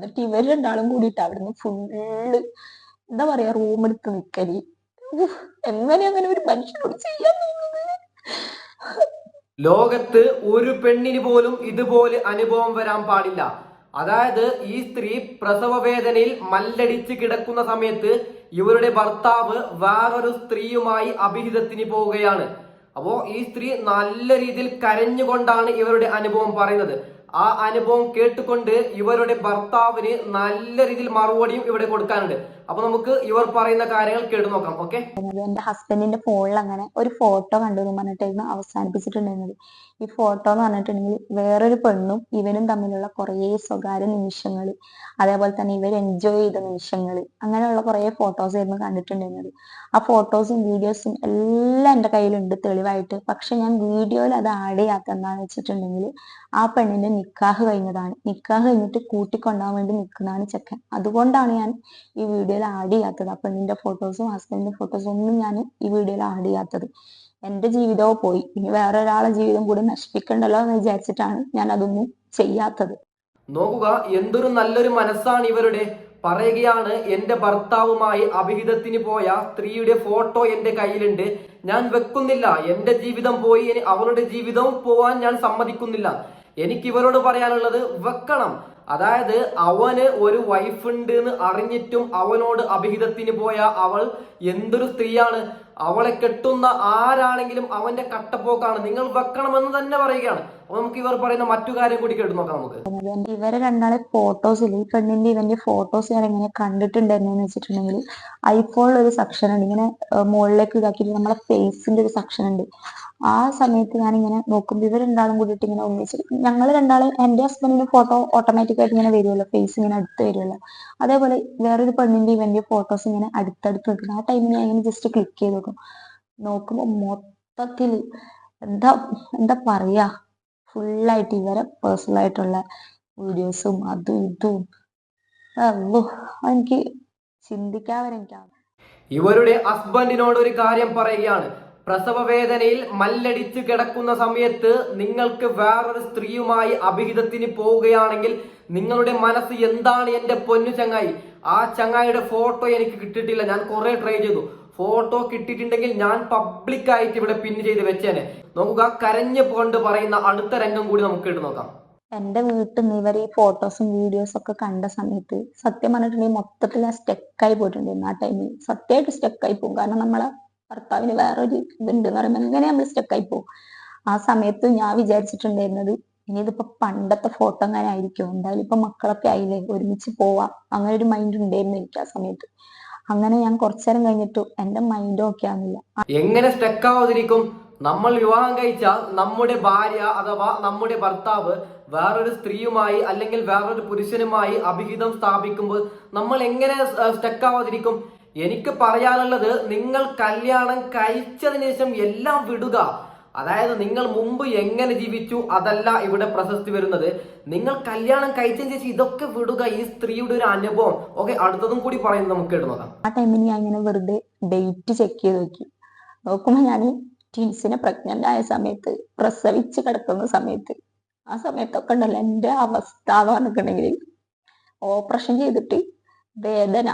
എന്നിട്ട് ഇവർ രണ്ടാളും കൂടിയിട്ട് അവിടുന്ന് ഫുള്ള് എന്താ പറയാ റൂം എടുത്ത് നിക്കൽ. എങ്ങനെ അങ്ങനെ ഒരു മനുഷ്യനോട് ചെയ്യാൻ തോന്നുന്നത്? ലോകത്ത് ഒരു പെണ്ണിന് പോലും ഇതുപോലെ അനുഭവം വരാൻ പാടില്ല. അതായത് ഈ സ്ത്രീ പ്രസവ വേദനയിൽ മല്ലടിച്ച് കിടക്കുന്ന സമയത്ത് ഇവരുടെ ഭർത്താവ് വേറൊരു സ്ത്രീയുമായി അഭിഹിതത്തിന് പോവുകയാണ്. അപ്പോ ഈ സ്ത്രീ നല്ല രീതിയിൽ കരഞ്ഞുകൊണ്ടാണ് ഇവരുടെ അനുഭവം പറയുന്നത്. ആ അനുഭവം കേട്ടുകൊണ്ട് ഇവരുടെ ഭർത്താവിന് നല്ല രീതിയിൽ മറുപടിയും ഇവിടെ കൊടുക്കാനുണ്ട്. അപ്പൊ നമുക്ക് ഇവർ പറയുന്ന കാര്യങ്ങൾ കേട്ടു നോക്കാം ഓക്കെ? എന്റെ ഹസ്ബൻഡിന്റെ ഫോണിൽ അങ്ങനെ ഒരു ഫോട്ടോ കണ്ടു എന്ന് പറഞ്ഞിട്ടായിരുന്നു അവസാനിപ്പിച്ചിട്ടുണ്ടായിരുന്നത്. ഈ ഫോട്ടോ എന്ന് പറഞ്ഞിട്ടുണ്ടെങ്കിൽ വേറൊരു പെണ്ണും ഇവനും തമ്മിലുള്ള കുറേ സ്വകാര്യ നിമിഷങ്ങൾ അതേപോലെ തന്നെ ഇവർ എൻജോയ് ചെയ്ത നിമിഷങ്ങൾ അങ്ങനെയുള്ള കുറേ ഫോട്ടോസ് ആയിരുന്നു കണ്ടിട്ടുണ്ടായിരുന്നത്. ആ ഫോട്ടോസും വീഡിയോസും എല്ലാം എന്റെ കയ്യിലുണ്ട് തെളിവായിട്ട്. പക്ഷെ ഞാൻ വീഡിയോയിൽ അത് ആഡ് ചെയ്യാത്ത എന്താണെന്ന് വെച്ചിട്ടുണ്ടെങ്കിൽ ആ പെണ്ണിന്റെ നിക്കാഹ് കഴിഞ്ഞതാണ്. നിക്കാഹ് കഴിഞ്ഞിട്ട് കൂട്ടിക്കൊണ്ടാൻ വേണ്ടി നിൽക്കുന്നതാണ് ചെക്കൻ. അതുകൊണ്ടാണ് ഞാൻ ഈ വീഡിയോയിൽ ആഡ് ചെയ്യാത്തത്. ആ പെണ്ണിന്റെ ഫോട്ടോസും ഹസ്ബൻഡിന്റെ ഫോട്ടോസും ഒന്നും ഞാൻ ഈ വീഡിയോയിൽ ആഡ് ചെയ്യാത്തത്. എന്റെ ജീവിതവും പോയി. ഇനി വേറെ ഒരാളെ ജീവിതം കൂടി നശിപ്പിക്കണ്ടല്ലോ എന്ന് വിചാരിച്ചിട്ടാണ് ഞാൻ അതൊന്നും ചെയ്യാത്തത്. നോക്കുക എന്തൊരു നല്ലൊരു മനസ്സാണ് ഇവരുടെ. പറയുകയാണ് എന്റെ ഭർത്താവുമായി അഭിഹിതത്തിന് പോയ സ്ത്രീയുടെ ഫോട്ടോ എന്റെ കയ്യിലുണ്ട്. ഞാൻ വെക്കുന്നില്ല. എന്റെ ജീവിതം പോയി. ഇനി അവളുടെ ജീവിതവും പോവാൻ ഞാൻ സമ്മതിക്കുന്നില്ല. എനിക്ക് ഇവരോട് പറയാനുള്ളത് വെക്കണം. അതായത് അവന് ഒരു വൈഫ് ഉണ്ട് എന്ന് അറിഞ്ഞിട്ടും അവനോട് അഭിഹിതത്തിന് പോയ അവൾ എന്തൊരു സ്ത്രീയാണ്. അവളെ കെട്ടുന്ന ആരാണെങ്കിലും അവന്റെ കട്ടപ്പോക്കാണ്. നിങ്ങൾ വെക്കണമെന്ന് തന്നെ പറയുകയാണ്. അപ്പൊ നമുക്ക് ഇവർ പറയുന്ന മറ്റു കാര്യം കൂടി കേട്ടു നോക്കാം നമുക്ക്. ഇവരെ രണ്ടാളെ ഫോട്ടോസിൽ ഈ പെണ്ണിന്റെ ഇവന്റെ ഫോട്ടോസ് ഞാൻ ഇങ്ങനെ കണ്ടിട്ടുണ്ടായിരുന്നു വെച്ചിട്ടുണ്ടെങ്കിൽ ഐഫോണിൽ ഒരു സെക്ഷൻ ഉണ്ട്. ഇങ്ങനെ മുകളിലേക്ക് ഇതാക്കിയിട്ട് നമ്മളെ ഫേസിന്റെ ഒരു സെക്ഷൻ ഉണ്ട്. ആ സമയത്ത് ഞാൻ ഇങ്ങനെ നോക്കുമ്പോൾ ഇവർ രണ്ടാളും കൂടിയിട്ട് ഇങ്ങനെ ഒന്നിച്ച് ഞങ്ങൾ രണ്ടാളും എന്റെ ഹസ്ബൻഡിന്റെ ഫോട്ടോ ഓട്ടോമാറ്റിക്കായിട്ട് ഇങ്ങനെ വരുമല്ലോ ഫേസ് ഇങ്ങനെ അടുത്ത് വരുമല്ലോ അതേപോലെ വേറൊരു പെണ്ണിന്റെ ഇവന്റെ ഫോട്ടോസ് ഇങ്ങനെ അടുത്തടുത്ത് നിൽക്കുന്നു. ആ ടൈമിൽ ഞാൻ ഇങ്ങനെ ജസ്റ്റ് ക്ലിക്ക് ചെയ്ത് നോക്കും. നോക്കുമ്പോൾ മൊത്തത്തിൽ എന്താ എന്താ പറയാ? ഫുള്ളായിട്ട് ഇവരെ പേഴ്സണൽ ആയിട്ടുള്ള വീഡിയോസും അതും ഇതും. എനിക്ക് ചിന്തിക്കാൻ വരെ എനിക്കാവും ഇവരുടെ ഹസ്ബൻഡിനോട് ഒരു കാര്യം പറയുകയാണ്. പ്രസവ വേദനയിൽ മല്ലടിച്ച് കിടക്കുന്ന സമയത്ത് നിങ്ങൾക്ക് വേറൊരു സ്ത്രീയുമായി അഭിഹിതത്തിന് പോവുകയാണെങ്കിൽ നിങ്ങളുടെ മനസ്സ് എന്താണ് എന്റെ പൊന്നു ചങ്ങായി? ആ ചങ്ങായിയുടെ ഫോട്ടോ എനിക്ക് കിട്ടിയിട്ടില്ല. ഞാൻ കുറെ ട്രൈ ചെയ്തു. ഫോട്ടോ കിട്ടിയിട്ടുണ്ടെങ്കിൽ ഞാൻ പബ്ലിക് ആയിട്ട് ഇവിടെ പിൻ ചെയ്ത് വെച്ചേനെ. നോക്കുക കരഞ്ഞു പോണ്ട് പറയുന്ന അടുത്ത രംഗം കൂടി നമുക്ക് ഇട്ട് നോക്കാം. എന്റെ വീട്ടിൽ നിന്ന് ഇവർ ഈ ഫോട്ടോസും വീഡിയോസും ഒക്കെ കണ്ട സമയത്ത് സത്യം പറഞ്ഞിട്ടുണ്ടെങ്കിൽ മൊത്തത്തിൽ ഞാൻ സ്റ്റെക്കായി പോയിട്ടുണ്ടായിരുന്നു ആ ടൈമിൽ സത്യമായിട്ട് സ്റ്റെക്കായി പോകും. കാരണം നമ്മളെ ഭർത്താവിന് വേറൊരു ഇതുണ്ട് എന്ന് പറയുമ്പോൾ എങ്ങനെ നമ്മൾ സ്റ്റെക്കായി പോകും. ആ സമയത്ത് ഞാൻ വിചാരിച്ചിട്ടുണ്ടായിരുന്നത് ഇനി ഇതിപ്പോ പണ്ടത്തെ ഫോട്ടോ അങ്ങനെ ആയിരിക്കും. എന്തായാലും ഇപ്പൊ മക്കളൊക്കെ ആയില്ലേ ഒരുമിച്ച് പോവാം. അങ്ങനെ ഒരു മൈൻഡ് ഉണ്ടായിരുന്നു എനിക്ക് ആ സമയത്ത്. അങ്ങനെ ഞാൻ കുറച്ചേരം കഴിഞ്ഞിട്ട് എന്റെ മൈൻഡ് ഓക്കെ ആവുന്നില്ല. എങ്ങനെ സ്റ്റക്ക് ആവാതിരിക്കും? നമ്മൾ വിവാഹം കഴിച്ചാൽ നമ്മുടെ ഭാര്യ അഥവാ നമ്മുടെ ഭർത്താവ് വേറൊരു സ്ത്രീയുമായി അല്ലെങ്കിൽ വേറൊരു പുരുഷനുമായി അഭിഹിതം സ്ഥാപിക്കുമ്പോൾ നമ്മൾ എങ്ങനെ സ്റ്റക്ക് ആവാതിരിക്കും? എനിക്ക് പറയാനുള്ളത് നിങ്ങൾ കല്യാണം കഴിച്ചതിന് ശേഷം എല്ലാം വിടുക. അതായത് നിങ്ങൾ മുമ്പ് എങ്ങനെ ജീവിച്ചു അതല്ല ഇവിടെ പ്രശസ്തി വരുന്നത്. നിങ്ങൾ കല്യാണം കഴിച്ചതിന് ശേഷം ഇതൊക്കെ വിടുക ഈ സ്ത്രീയുടെ ഒരു അനുഭവം. ഓക്കെ അടുത്തതും കൂടി പറയുന്നത് നമുക്ക് നോക്കാം ആ ടൈമിൽ ഞാൻ ഇങ്ങനെ വെറുതെ ഡേറ്റ് ചെക്ക് ചെയ്ത് നോക്കി. നോക്കുമ്പോൾ ഞാൻ ട്വിൻസിനെ പ്രഗ്നന്റ് ആയ സമയത്ത് പ്രസവിച്ച് കിടക്കുന്ന സമയത്ത് ആ സമയത്തൊക്കെ ഉണ്ടല്ലോ എന്റെ അവസ്ഥ എന്ന് പറഞ്ഞിട്ടുണ്ടെങ്കിൽ ഓപ്പറേഷൻ ചെയ്തിട്ട് വേദന.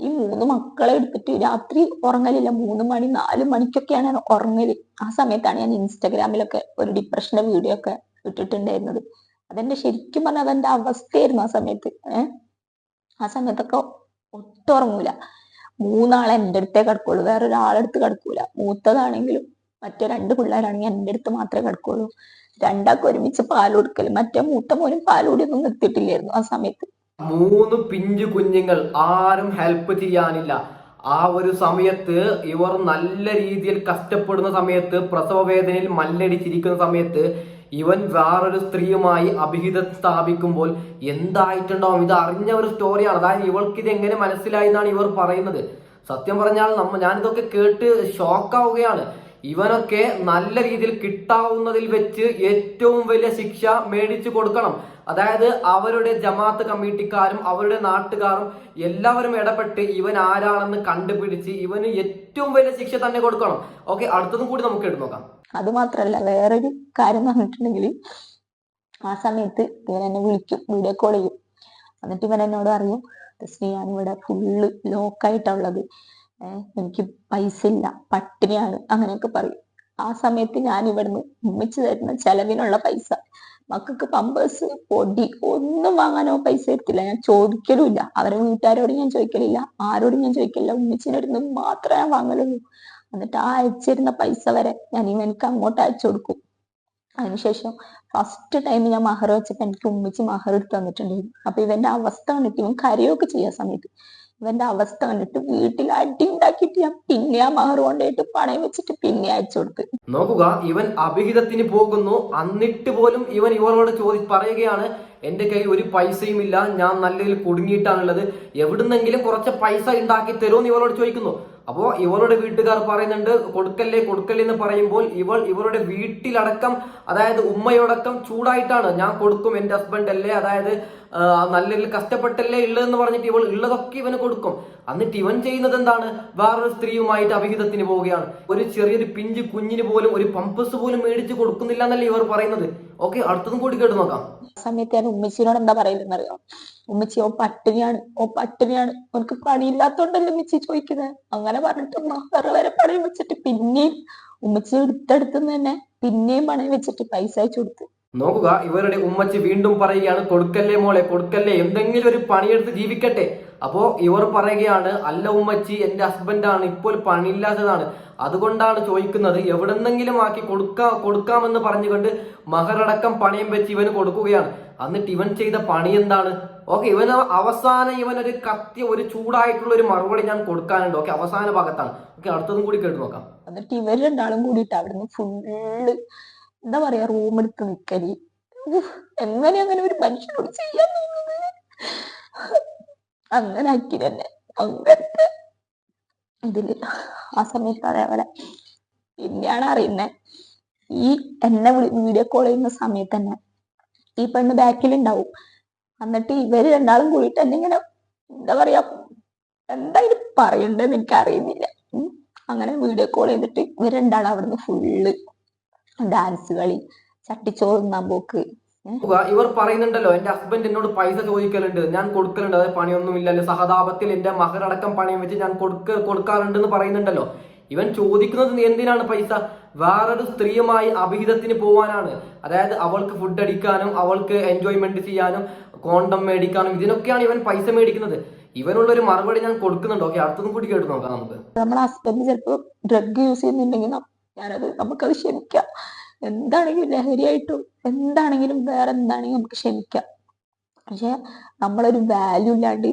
ഈ മൂന്ന് മക്കളെ എടുത്തിട്ട് രാത്രി ഉറങ്ങലില്ല. മൂന്ന് മണി നാല് മണിക്കൊക്കെയാണ് ഞാൻ ഉറങ്ങൽ. ആ സമയത്താണ് ഞാൻ ഇൻസ്റ്റാഗ്രാമിലൊക്കെ ഒരു ഡിപ്രഷന്റെ വീഡിയോ ഒക്കെ ഇട്ടിട്ടുണ്ടായിരുന്നത്. അതെന്റെ ശരിക്കും പറഞ്ഞാൽ അതെന്റെ അവസ്ഥയായിരുന്നു ആ സമയത്ത്. ഏഹ് ആ സമയത്തൊക്കെ ഒട്ടുറങ്ങൂല. മൂന്നാളെ എന്റെ അടുത്തേ കിടക്കുള്ളൂ. വേറെ ഒരാളെടുത്ത് കിടക്കൂല. മൂത്തതാണെങ്കിലും മറ്റേ രണ്ട് പിള്ളേരാണെങ്കിൽ എന്റെ അടുത്ത് മാത്രമേ കിടക്കുള്ളൂ. രണ്ടാൾക്ക് ഒരുമിച്ച് പാൽ കൊടുക്കൽ. മറ്റേ മൂത്ത മോനും പാൽ കൂടിയൊന്നും നിർത്തിയിട്ടില്ലായിരുന്നു ആ സമയത്ത്. മൂന്ന് പിഞ്ചു കുഞ്ഞുങ്ങൾ ആരും ഹെൽപ്പ് ചെയ്യാനില്ല. ആ ഒരു സമയത്ത് ഇവർ നല്ല രീതിയിൽ കഷ്ടപ്പെടുന്ന സമയത്ത് പ്രസവ വേദനയിൽ മല്ലടിച്ചിരിക്കുന്ന സമയത്ത് ഇവൻ വേറൊരു സ്ത്രീയുമായി അഭിഹിതം സ്ഥാപിക്കുമ്പോൾ എന്തായിട്ടുണ്ടാവും? ഇത് അറിഞ്ഞ ഒരു സ്റ്റോറിയാണ് അതായത് ഇവൾക്ക് ഇത് എങ്ങനെ മനസ്സിലായി എന്നാണ് ഇവർ പറയുന്നത്. സത്യം പറഞ്ഞാൽ നമ്മ ഞാനിതൊക്കെ കേട്ട് ഷോക്കാവുകയാണ് ഇവനൊക്കെ നല്ല രീതിയിൽ കിട്ടാവുന്നതിൽ വെച്ച് ഏറ്റവും വലിയ ശിക്ഷ മേടിച്ചു കൊടുക്കണം. അതായത് അവരുടെ ജമാഅത്ത് കമ്മിറ്റിക്കാരും അവരുടെ നാട്ടുകാരും എല്ലാവരും ഇടപെട്ട് ഇവൻ ആരാണെന്ന് കണ്ടുപിടിച്ച് ഇവന് ഏറ്റവും വലിയ ശിക്ഷ തന്നെ കൊടുക്കണം. ഓക്കെ അടുത്തതും കൂടി നമുക്ക് എടുത്തു നോക്കാം. അത് മാത്രല്ല വേറൊരു കാര്യം പറഞ്ഞിട്ടുണ്ടെങ്കിൽ ആ സമയത്ത് ഇവൻ എന്നെ വിളിക്കും വീഡിയോ കോൾ ചെയ്യും. എന്നിട്ട് ഇവൻ എന്നോട് അറിയും ഞാൻ ഇവിടെ ഫുള്ള് ലോക്കായിട്ടുള്ളത് എനിക്ക് പൈസ ഇല്ല പട്ടിണിയാണ് അങ്ങനെയൊക്കെ പറയും. ആ സമയത്ത് ഞാൻ ഇവിടുന്ന് ഉമ്മിച്ച് തരുന്ന ചെലവിനുള്ള പൈസ. മക്കൾക്ക് പമ്പേഴ്സ് പൊടി ഒന്നും വാങ്ങാനോ പൈസ എടുത്തില്ല. ഞാൻ ചോദിക്കലുമില്ല. അവരെ വീട്ടുകാരോട് ഞാൻ ചോദിക്കലില്ല. ആരോടും ഞാൻ ചോദിക്കലില്ല. ഉമ്മിച്ചിന്റെ മാത്രമേ ഞാൻ വാങ്ങലുള്ളൂ. എന്നിട്ട് ആ അയച്ചിരുന്ന പൈസ വരെ ഞാൻ ഇവനക്ക് അങ്ങോട്ട് അയച്ചു കൊടുക്കും. അതിനുശേഷം ഫസ്റ്റ് ടൈം ഞാൻ മഹർ വെച്ചപ്പോ എനിക്ക് ഉമ്മിച്ച് മഹർ എടുത്ത് തന്നിട്ടുണ്ടായിരുന്നു. അപ്പൊ ഇവന്റെ അവസ്ഥ കണ്ടിട്ട് ഇവൻ കരയൊക്കെ ചെയ്യാൻ സമയത്ത്. ഇവന്റെ അവസ്ഥ കണ്ടിട്ട് വീട്ടിൽ അടി ഉണ്ടാക്കിയിട്ട് ഞാൻ പിന്നെ ആ മഹർ പണയം വെച്ചിട്ട് പിന്നെ അയച്ചു കൊടുത്ത്. നോക്കുക ഇവൻ അഭിഹിതത്തിന് പോകുന്നു. എന്നിട്ട് പോലും ഇവൻ ഇവരോട് ചോദി പറയുകയാണ് എന്റെ കയ്യിൽ ഒരു പൈസയും ഇല്ല ഞാൻ നല്ലതിൽ കുടുങ്ങിയിട്ടാണുള്ളത്. എവിടുന്നെങ്കിലും കുറച്ച് പൈസ ഉണ്ടാക്കി തരുമെന്ന് ഇവരോട് ചോദിക്കുന്നു. അപ്പോ ഇവളുടെ വീട്ടുകാർ പറയുന്നുണ്ട് കൊടുക്കല്ലേ കൊടുക്കല്ലേ എന്ന് പറയുമ്പോൾ ഇവൾ ഇവളുടെ വീട്ടിലടക്കം അതായത് ഉമ്മയോടക്കം ചൂടായിട്ടാണ് ഞാൻ കൊടുക്കും എന്റെ ഹസ്ബൻഡ് അല്ലേ അതായത് നല്ല കഷ്ടപ്പെട്ടല്ലേ ഉള്ളതെന്ന് പറഞ്ഞിട്ട് ഇവൾ ഉള്ളതൊക്കെ ഇവന് കൊടുക്കും. എന്നിട്ട് ഇവൻ ചെയ്യുന്നത് എന്താണ്? വേറൊരു സ്ത്രീയുമായിട്ട് അഭിഹിതത്തിന് പോവുകയാണ്. ഒരു ചെറിയൊരു പിഞ്ച് കുഞ്ഞിന് പോലും ഒരു പമ്പസ് പോലും മേടിച്ച് കൊടുക്കുന്നില്ല എന്നല്ലേ ഇവർ പറയുന്നത്. ഓക്കെ അടുത്തതും കൂടി കേട്ട് നോക്കാം. സമയത്ത് ഞാൻ ഉമ്മച്ചിനോട് എന്താ പറയുന്നത് അറിയാം? ഉമ്മച്ചി ഓ പട്ടിണിയാണ്. ഓ പട്ടിണിയാണ്. ഓനക്ക് പണിയില്ലാത്തോണ്ടല്ലേ ഉമ്മച്ചി ചോദിക്കുന്നത് അങ്ങനെ പറഞ്ഞിട്ട് വേറെ വരെ പണയം വെച്ചിട്ട് പിന്നെയും ഉമ്മച്ചി എടുത്തെടുത്തുനിന്ന് തന്നെ പിന്നെയും പണയം വെച്ചിട്ട് പൈസ അയച്ചു കൊടുത്തു. നോക്കുക ഇവരുടെ ഉമ്മച്ചി വീണ്ടും പറയുകയാണ് കൊടുക്കല്ലേ മോളെ കൊടുക്കല്ലേ? എന്തെങ്കിലും ഒരു പണിയെടുത്ത് ജീവിക്കട്ടെ. അപ്പോ ഇവർ പറയുകയാണ് അല്ല ഉമ്മച്ചി എന്റെ ഹസ്ബൻഡാണ് ഇപ്പോൾ പണിയില്ലാത്തതാണ്. അതുകൊണ്ടാണ് ചോദിക്കുന്നത് എവിടെന്നെങ്കിലും ആക്കി കൊടുക്കാ കൊടുക്കാമെന്ന് പറഞ്ഞുകൊണ്ട് മഹറടക്കം പണയം വെച്ച് ഇവന് കൊടുക്കുകയാണ്. എന്നിട്ട് ഇവൻ ചെയ്ത പണി എന്താണ്? ഓക്കെ ഇവന് അവസാനം ഇവൻ ഒരു കത്തി ഒരു ചൂടായിട്ടുള്ള ഒരു മറുപടി ഞാൻ കൊടുക്കാനുണ്ട്. ഓക്കെ അവസാന ഭാഗത്താണ്. ഓക്കെ അടുത്തതും കൂടി കേട്ട് നോക്കാം. എന്നിട്ട് ഇവർ രണ്ടാളും കൂടിയിട്ട് അവിടുന്ന് ഫുള്ള് എന്താ പറയാ റൂം എടുത്ത് നിക്കൽ. എങ്ങനെ അങ്ങനെ ഒരു മനുഷ്യനോട് ചെയ്യാൻ തോന്നുന്നത്? അങ്ങനെ ആക്കി തന്നെ. അങ്ങനത്തെ ഇതിൽ ആ സമയത്ത് അതേപോലെ പിന്നെയാണ് അറിയുന്നത് ഈ എന്നെ വീഡിയോ കോൾ ചെയ്യുന്ന സമയത്ത് തന്നെ ഈ പെണ്ണ് ബാക്കിൽ ഉണ്ടാവും. എന്നിട്ട് ഇവർ രണ്ടാളും കൂടിയിട്ട് എന്നെ ഇങ്ങനെ എന്താ പറയാ എന്താ ഇത് പറയണ്ടെന്ന് എനിക്ക് അറിയുന്നില്ല അങ്ങനെ വീഡിയോ കോൾ ചെയ്തിട്ട് ഇവർ രണ്ടാളും അവിടുന്ന് ഫുള്ള് ഡാൻസ് കളി ചട്ടിച്ചോറ് തിന്നാൻ പോക്ക്. ഇവർ പറയുന്നുണ്ടല്ലോ എന്റെ ഹസ്ബൻഡ് എന്നോട് പൈസ ചോദിക്കലുണ്ട് ഞാൻ കൊടുക്കലുണ്ട് അതായത് പണിയൊന്നും ഇല്ലല്ലോ സഹതാപത്തിൽ എന്റെ മകരടക്കം പണിയും വെച്ച് ഞാൻ കൊടുക്ക കൊടുക്കാറുണ്ട് എന്ന് പറയുന്നുണ്ടല്ലോ. ഇവൻ ചോദിക്കുന്നത് എന്തിനാണ് പൈസ? വേറൊരു സ്ത്രീയുമായി അഭിഹിതത്തിന് പോവാനാണ്. അതായത് അവൾക്ക് ഫുഡ് അടിക്കാനും അവൾക്ക് എൻജോയ്മെന്റ് ചെയ്യാനും കോണ്ടം മേടിക്കാനും ഇതിനൊക്കെയാണ് ഇവൻ പൈസ മേടിക്കുന്നത്. ഇവനുള്ള ഒരു മറുപടി ഞാൻ കൊടുക്കുന്നുണ്ട്. ഓക്കെ അടുത്തതും കൂടി കേട്ട് നോക്കാം നമുക്ക്. നമ്മളെ ഹസ്ബൻഡ് ചിലപ്പോ ഡ്രഗ് യൂസ് ചെയ്യുന്നുണ്ടെങ്കിൽ ഞാനത് നമുക്കത് ക്ഷമിക്കാം. എന്താണെങ്കിലും ലഹരിയായിട്ടും എന്താണെങ്കിലും വേറെ എന്താണെങ്കിലും നമുക്ക് ക്ഷമിക്കാം. പക്ഷെ നമ്മളൊരു വാല്യൂ ഇല്ലാണ്ട്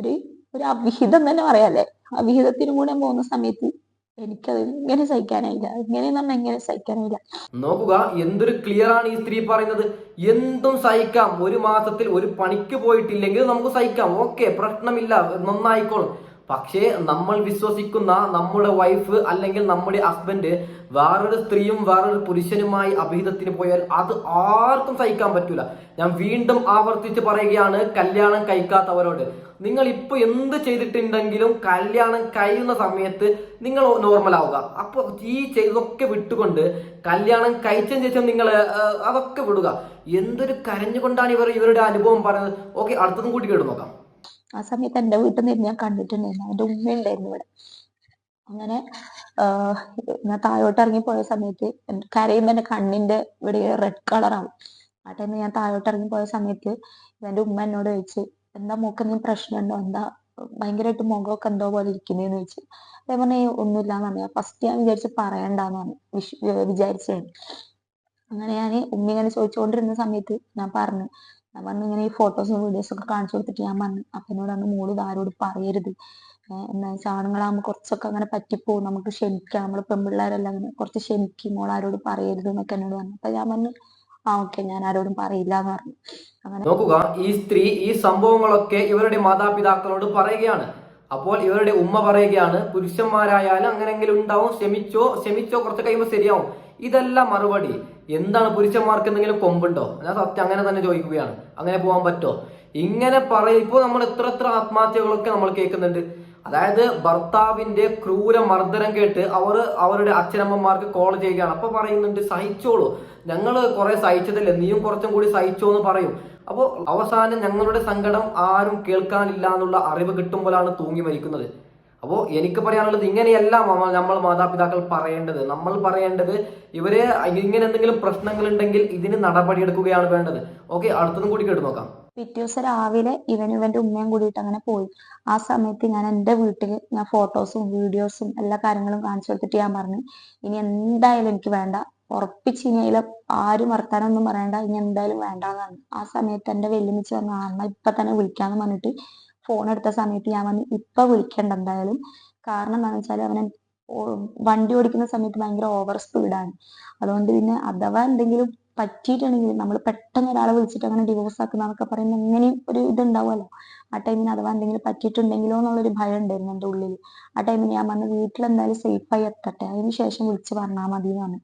ഒരു ഒരു അവിഹിതം തന്നെ പറയാല്ലേ അവിഹിതത്തിനും കൂടെ പോകുന്ന സമയത്ത് എനിക്കത് ഇങ്ങനെ സഹിക്കാനായില്ല. ഇങ്ങനെ പറഞ്ഞാൽ എങ്ങനെ സഹിക്കാനായില്ല. നോക്കുക എന്തൊരു ക്ലിയർ ആണ് ഈ സ്ത്രീ പറയുന്നത്? എന്തും സഹിക്കാം. ഒരു മാസത്തിൽ ഒരു പണിക്ക് പോയിട്ടില്ലെങ്കിൽ നമുക്ക് സഹിക്കാം. ഓക്കെ പ്രശ്നമില്ല. നന്നായിക്കോളും. പക്ഷേ നമ്മൾ വിശ്വസിക്കുന്ന നമ്മുടെ വൈഫ് അല്ലെങ്കിൽ നമ്മുടെ ഹസ്ബൻഡ് വേറൊരു സ്ത്രീയും വേറൊരു പുരുഷനുമായി അഭിഹിതത്തിന് പോയാൽ അത് ആർക്കും സഹിക്കാൻ പറ്റൂല. ഞാൻ വീണ്ടും ആവർത്തിച്ച് പറയുകയാണ് കല്യാണം കഴിക്കാത്തവരോട്. നിങ്ങൾ ഇപ്പൊ എന്ത് ചെയ്തിട്ടുണ്ടെങ്കിലും കല്യാണം കഴിയുന്ന സമയത്ത് നിങ്ങൾ നോർമൽ ആവുക. അപ്പൊ ഈ ചെയ്തൊക്കെ വിട്ടുകൊണ്ട് കല്യാണം കഴിച്ചതിന് ശേഷം നിങ്ങൾ അതൊക്കെ വിടുക. എന്തൊരു കരഞ്ഞുകൊണ്ടാണ് ഇവർ ഇവരുടെ അനുഭവം പറയുന്നത്? ഓക്കെ അടുത്തതും കൂട്ടി കേട്ട് നോക്കാം. ആ സമയത്ത് എന്റെ വീട്ടിൽ നിന്ന് ഞാൻ കണ്ടിട്ടുണ്ടായിരുന്നു. എന്റെ ഉമ്മ ഉണ്ടായിരുന്നു ഇവിടെ. അങ്ങനെ ഞാൻ താഴോട്ട് ഇറങ്ങി പോയ സമയത്ത് കരയുമ്പോൾ കരയുമ്പോ എന്റെ കണ്ണിന്റെ ഇവിടെ റെഡ് കളറാവും ആ ടൈമിൽ ഞാൻ താഴോട്ട് ഇറങ്ങി പോയ സമയത്ത് എന്റെ ഉമ്മ എന്നോട് ചോദിച്ചു എന്താ മോക്ക് എന്തെങ്കിലും പ്രശ്നമുണ്ടോ എന്താ ഭയങ്കരമായിട്ട് മുഖമൊക്കെ എന്തോ പോലെ ഇരിക്കുന്നതെന്ന് ചോദിച്ചു. അതേ പറഞ്ഞ ഒന്നുമില്ലാന്ന് പറഞ്ഞു. ഫസ്റ്റ് ഞാൻ വിചാരിച്ച് പറയണ്ടെന്ന് പറഞ്ഞു. വിശ് വിചാരിച്ചു അങ്ങനെ ഞാൻ ഉമ്മ ഇങ്ങനെ ചോദിച്ചുകൊണ്ടിരുന്ന സമയത്ത് ഞാൻ പറഞ്ഞു ഞാൻ പറഞ്ഞു ഇങ്ങനെ ഈ ഫോട്ടോസും വീഡിയോസും ഒക്കെ കാണിച്ചു കൊടുത്തിട്ട് ഞാൻ പറഞ്ഞു അപ്പനോട് പറഞ്ഞു മോൾ ഇത് ആരോട് പറയരുത്. എന്നാ വെച്ചാൽ കുറച്ചൊക്കെ അങ്ങനെ പറ്റിപ്പോവും. നമുക്ക് ക്ഷമിക്കാം. നമ്മൾ പെൺപിള്ളേരെല്ലാം അങ്ങനെ കുറച്ച് ക്ഷമിക്കും. മോൾ ആരോട് പറയരുത് എന്നൊക്കെ എന്നോട് പറഞ്ഞു. അപ്പൊ ഞാൻ പറഞ്ഞു ആ ഓക്കെ ഞാൻ ആരോടും പറയില്ല എന്ന് പറഞ്ഞു. അങ്ങനെ നോക്കുക ഈ സ്ത്രീ ഈ സംഭവങ്ങളൊക്കെ ഇവരുടെ മാതാപിതാക്കളോട് പറയുകയാണ്. അപ്പോൾ ഇവരുടെ ഉമ്മ പറയുകയാണ് പുരുഷന്മാരായാലും അങ്ങനെങ്കിലും ഉണ്ടാവും. ക്ഷമിച്ചോ ക്ഷമിച്ചോ കുറച്ച് കഴിയുമ്പോൾ ശരിയാവും. ഇതല്ല മറുപടി. എന്താണ് പുരുഷന്മാർക്ക് എന്തെങ്കിലും കൊമ്പുണ്ടോ? ഞാൻ സത്യം അങ്ങനെ തന്നെ ചോദിക്കുകയാണ്. അങ്ങനെ പോകാൻ പറ്റുമോ ഇങ്ങനെ പറയും ഇപ്പോൾ നമ്മൾ എത്ര എത്ര ആത്മഹത്യകളൊക്കെ നമ്മൾ കേൾക്കുന്നുണ്ട്. അതായത് ഭർത്താവിന്റെ ക്രൂര മർദ്ദനം കേട്ട് അവർ അവരുടെ അച്ഛനമ്മമാർക്ക് കോൾ ചെയ്യുകയാണ്. അപ്പൊ പറയുന്നുണ്ട് സഹിച്ചോളൂ. ഞങ്ങൾ കുറെ സഹിച്ചതല്ലേ? നീയും കുറച്ചും കൂടി സഹിച്ചോ എന്ന് പറയും. അപ്പോൾ അവസാനം ഞങ്ങളുടെ സങ്കടം ആരും കേൾക്കാനില്ല എന്നുള്ള അറിവ് കിട്ടുമ്പോഴാണ് തൂങ്ങി മരിക്കുന്നത്. അപ്പോൾ എനിക്ക് പറയാനുള്ളത് ഇങ്ങനെയല്ല നമ്മൾ മാതാപിതാക്കൾ പറയേണ്ടത്. നമ്മൾ പറയേണ്ടത് ഇവർ ഇങ്ങനെ എന്തെങ്കിലും പ്രശ്നങ്ങൾ ഉണ്ടെങ്കിൽ ഇതിന് നടപടിയെടുക്കുകയാണ് വേണ്ടത്. ഓക്കെ അടുത്തതും കൂടി കേട്ട് നോക്കാം. പിറ്റേ ദിവസം രാവിലെ ഇവനും ഇവന്റെ ഉമ്മയും കൂടിയിട്ട് അങ്ങനെ പോയി. ആ സമയത്ത് ഞാൻ എന്റെ വീട്ടിൽ ഞാൻ ഫോട്ടോസും വീഡിയോസും എല്ലാ കാര്യങ്ങളും കാണിച്ചു കൊടുത്തിട്ട് ഞാൻ പറഞ്ഞു ഇനി എന്തായാലും എനിക്ക് വേണ്ട. ഉറപ്പിച്ച് ഇനി അതിൽ ആരും വർത്താനൊന്നും പറയണ്ട. ഇനി എന്തായാലും വേണ്ടാന്നാണ് ആ സമയത്ത് എന്റെ വെല്ലുമിച്ച് ആ എന്നാ ഇപ്പൊ തന്നെ വിളിക്കാന്ന് പറഞ്ഞിട്ട് ഫോൺ എടുത്ത സമയത്ത് ഞാൻ വന്ന് ഇപ്പൊ വിളിക്കണ്ട എന്തായാലും. കാരണം എന്താണെന്ന് വെച്ചാൽ അവനെ വണ്ടി ഓടിക്കുന്ന സമയത്ത് ഭയങ്കര ഓവർ സ്പീഡാണ് അതുകൊണ്ട് പിന്നെ അഥവാ എന്തെങ്കിലും പറ്റിയിട്ടുണ്ടെങ്കിൽ നമ്മൾ പെട്ടെന്ന് ഒരാളെ വിളിച്ചിട്ട് അങ്ങനെ ഡിവോഴ്സ് ആക്കുന്നതൊക്കെ പറയുമ്പോൾ എങ്ങനെയും ഒരു ഇതുണ്ടാവുമല്ലോ. ആ ടൈമിന് അഥവാ എന്തെങ്കിലും പറ്റിയിട്ടുണ്ടെങ്കിലോ എന്നുള്ളൊരു ഭയം ഉണ്ടായിരുന്നു എന്റെ ഉള്ളിൽ ആ ടൈമിന് ഞാൻ പറഞ്ഞു വീട്ടിൽ എന്തായാലും സേഫായി എത്തട്ടെ. അതിന് ശേഷം വിളിച്ച് പറഞ്ഞാൽ മതി എന്ന് പറഞ്ഞു.